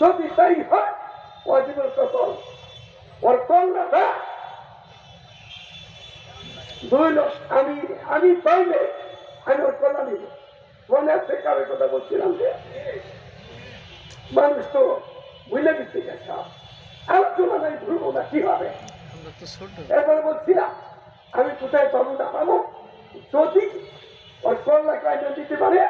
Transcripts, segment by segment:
যদি তাই হয় ওয়াজিবুল কসম ওর কন্যাটা দুই আমি আমি পাইলে আমি ওর কন্যা নিব। মনে আছে কারোর কথা বলছিলাম যে মানুষ তো বুঝলে গেছে আলোচনা নাই ভুলবো না কি হবে? এরপরে বলছিলাম আমি কোথায় পাবো না পাবো? যদি ওই কল্লা কায়দা দিতে পারে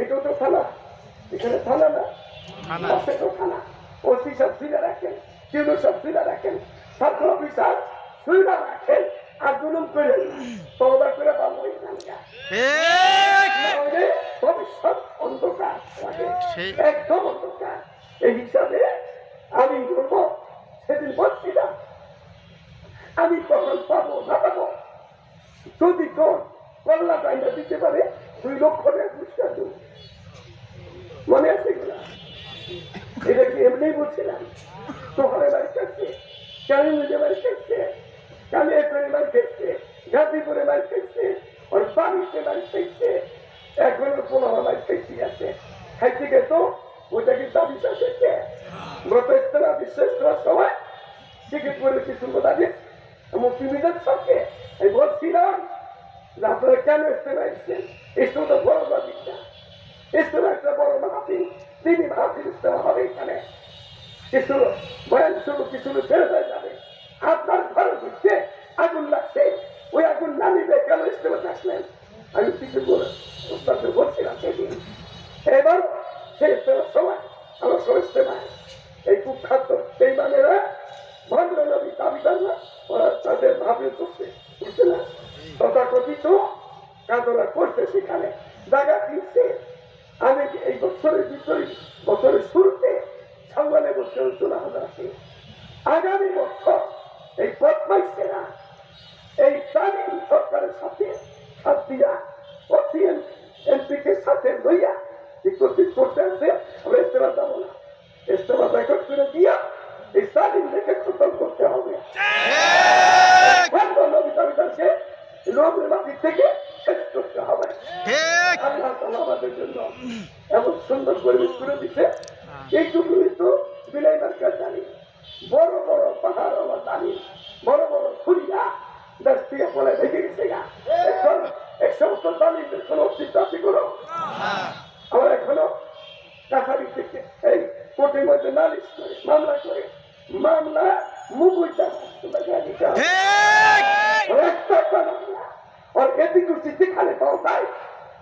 এটাও তো থানা এখানে থানা না। থানা। পাশে ওসি সব ফিরে রাখেন কিউনো সব ফিরে রাখেন। ছাত্র অফিসার সুবিধা রাখেন আর জুলুম করে তবা করে পাবো এখানকার ভবিষ্যৎ অন্ধকার একদম অন্ধকার। এই হিসাবে আমি বলব সেদিন বলছিলাম আমি কখন পাবো না পাবো? যদি তোর কল্লা টাইমটা দিতে পারে দুই লক্ষ টাকা পুরস্কার দেবো। মনে আছে? কিনা এটা কি এমনি বলছিলাম তোহরে বাড়ি কাছে কালী নিজে বাড়ি কাছে কালী করে বাড়ি কাছে গাজীপুরে বাড়ি কাছে ওর বাড়িতে বাড়ি কাছে, এখনও পনেরো বাড়ি কাছে আছে। খাইতে গেতো ওটা কি দাবি চাইছে গত ইস্তরা বিশ্বাস করার সময় টিকিট করে কিছু দাবি মুক্তিমিদের সঙ্গে আমি বলছিলাম যে আপনারা কেন ইস্তরা এসছেন ইস্তরা তো বড় দাবি না ইস্তরা একটা বড় মাহাতির তিনি মাহাতির হবে এখানে কিছু বয়ান শুরু, কিছু ফেরত হয়ে যাবে। আপনার ঘরে ঢুকছে আগুন লাগছে। ওই আগুন না নিবে কেন ইস্তেমা আসলেন? আমি কিছু বলে ওস্তাদকে বলছিলাম সেদিন এবার সেই সময়, আমার সব ইস্তেমায় এই কুখ্যাত বেইমানেরা ভদ্র নবী দাবিদাররা, ওরা তাদের ভাবে করছে বুঝছে না? তথাকথিত কাজরা করছে সেখানে, জায়গা কিনছে আমি এই বছরের ভিতরে বছরের শুরুতে সাংবালে বছর চলে আসে। আগামী বছর এই বদমাইশেরা এই তালিম সরকারের সাথে সাথ দিয়া ওসিএন এমপিকে সাথে লইয়া একত্রিত করতে আছে, আমরা ইস্তেমা যাব না। ইস্তেমা ব্যাকট করে দিয়া এই তালিম লেখে খতম করতে হবে। আল্লাহ আমাদের জন্য এমন সুন্দর পরিবেশ করে দিচ্ছে এইটুকুই তো বিলাই মার্কার জানি। বড় বড় পাহাড় আমার জানি। বড় বড় খুঁড়িয়া দেশ থেকে বলে ভেঙে গেছে গা। এখন এই সমস্ত কোনো অস্তিত্ব আছে কোনো? আমরা এখনও কাছারি থেকে এই কোর্টের মধ্যে নালিশ করে মামলা করে মামলা ঠিক। একটা। আর এদিকে যেখানে পাওয়া যায়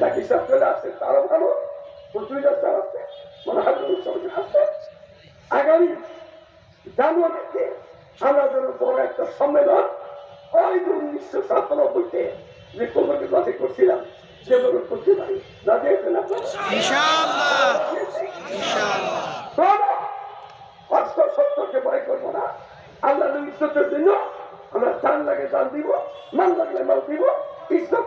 মুক্তিটা হিসাব চলে আসছে তারও ভালো পত্রিকা স্যার আসছে মনে হয় সবাই আসছে আগামী জানুয়ারিতে আমরা যেন বড় একটা সম্মেলন ওই যে উনিশশো সাতানব্বইতে যে কমিটি বাসে করছিলাম সেগুলো করতে পারি যা দিয়েছেন অস্ত্র শস্ত্রকে ভয় করব না। আল্লাহ ইজ্জতের জন্য আমরা জান লাগে জান দিব মান লাগলে মান দিব ইজ্জত